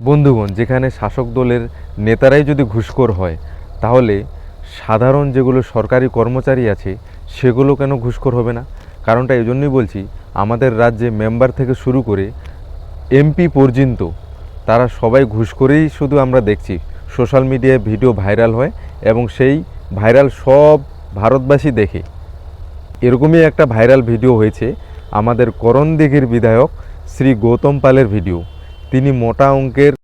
বন্ধুগণ, যেখানে শাসক দলের নেতারাই যদি ঘুষখোর হয়, তাহলে সাধারণ যেগুলো সরকারি কর্মচারী আছে, সেগুলো কেন ঘুষখোর হবে না? কারণটা এই জন্যই বলছি, আমাদের রাজ্যে মেম্বার থেকে শুরু করে এমপি পর্যন্ত তারা সবাই ঘুষ করেই শুধু আমরা দেখছি। সোশ্যাল মিডিয়ায় ভিডিও ভাইরাল হয় এবং সেই ভাইরাল সব ভারতবাসী দেখে। এরকমই একটা ভাইরাল ভিডিও হয়েছে আমাদের করণদিঘির বিধায়ক শ্রী গৌতম পালের ভিডিও তিনি মোটা অঙ্কের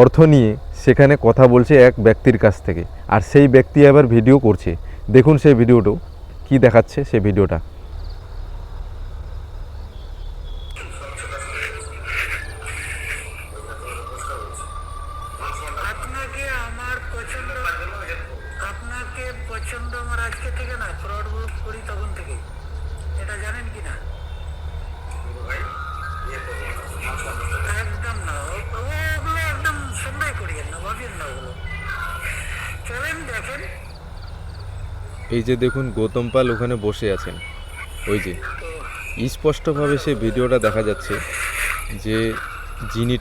অর্থ নিয়ে সেখানে কথা বলছে এক ব্যক্তির কাছ থেকে। আর সেই ব্যক্তি আবার ভিডিও করছে। দেখুন সেই ভিডিওটা। কি দেখাচ্ছে সেই ভিডিওটা। এই যে দেখুন গৌতম পাল ওখানে বসে আছেন। ওই যে, স্পষ্টভাবে সে ভিডিওটা দেখা যাচ্ছে যে যিনি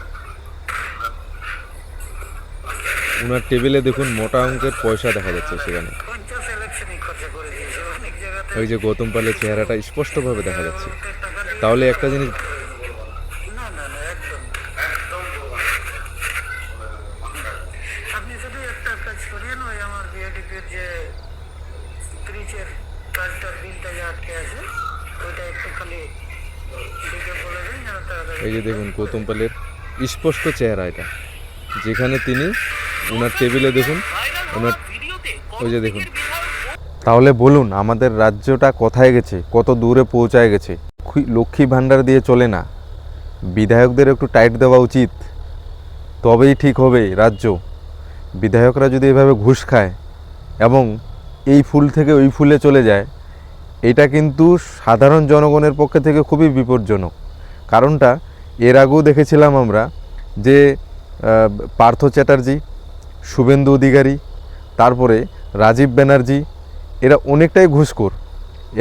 ওনার টেবিলে দেখুন মোটা অঙ্কের পয়সা দেখা যাচ্ছে সেখানে। ওই যে গৌতম পালের চেহারাটা স্পষ্টভাবে দেখা যাচ্ছে। তাহলে একটা জিনিস না না না একদম আপনি শুধু একটা কাজ করেন ওই আমার বিএডিপির যে কাজটার বিলটা যে আটকে আছে ওইটা একটু খালি এই যে দেখুন গৌতম পালের স্পষ্ট চেহারা এটা। যেখানে তিনি ওনার টেবিলে দেখুন ওনার ওই যে দেখুন। তাহলে বলুন আমাদের রাজ্যটা কোথায় গেছে কত দূরে পৌঁছায় গেছে? লক্ষ্মী- লক্ষ্মী ভাণ্ডার দিয়ে চলে না। বিধায়কদের একটু টাইট দেওয়া উচিত। তবেই ঠিক হবে রাজ্য। বিধায়করা যদি এভাবে ঘুষ খায় এবং এই ফুল থেকে ওই ফুলে চলে যায়, এটা কিন্তু সাধারণ জনগণের পক্ষে থেকে খুবই বিপজ্জনক। কারণটা, এর আগেও দেখেছিলাম আমরা যে পার্থ চ্যাটার্জি, শুভেন্দু অধিকারী, তারপরে রাজীব ব্যানার্জি, এরা অনেকটাই ঘুষখোর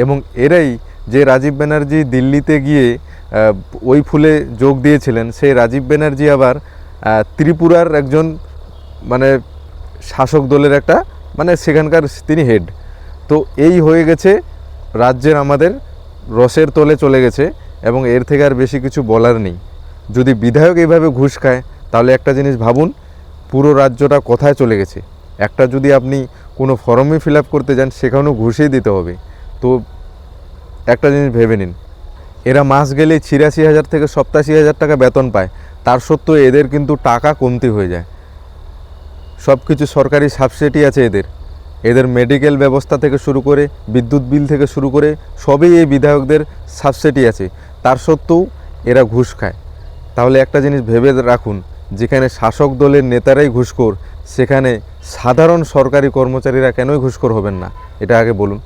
এবং এরাই যে রাজীব ব্যানার্জি দিল্লিতে গিয়ে ওই ফুলে যোগ দিয়েছিলেন, সেই রাজীব ব্যানার্জি আবার ত্রিপুরার একজন মানে শাসক দলের একটা মানে সেখানকার তিনি হেড তো এই হয়ে গেছে রাজ্যের আমাদের রসের তলে চলে গেছে এবং এর থেকে আর বেশি কিছু বলার নেই। যদি বিধায়ক এইভাবে ঘুষ খায়, তাহলে একটা জিনিস ভাবুন, পুরো রাজ্যটা কোথায় চলে গেছে? একটা যদি আপনি কোনো ফর্মে ফিল আপ করতে যান, সেখানেও ঘুষেই দিতে হবে। তো একটা জিনিস ভেবে নিন। এরা মাস গেলে ছিয়াশি হাজার থেকে সপ্তাশি হাজার টাকা বেতন পায়। তার সত্ত্বেও এদের কিন্তু টাকা কমতি হয়ে যায়। সব কিছু সরকারি সাবসিডি আছে এদের। এদের মেডিকেল ব্যবস্থা থেকে শুরু করে, বিদ্যুৎ বিল থেকে শুরু করে, সবই এই বিধায়কদের সাবসিডি আছে। তার সত্ত্বেও এরা ঘুষ খায়। তাহলে একটা জিনিস ভেবে রাখুন, যেখানে শাসক দলের নেতারাই ঘুষখোর, সেখানে সাধারণ সরকারি কর্মচারীরা কেনই ঘুষখোর হবেন না? এটা আগে বলুন।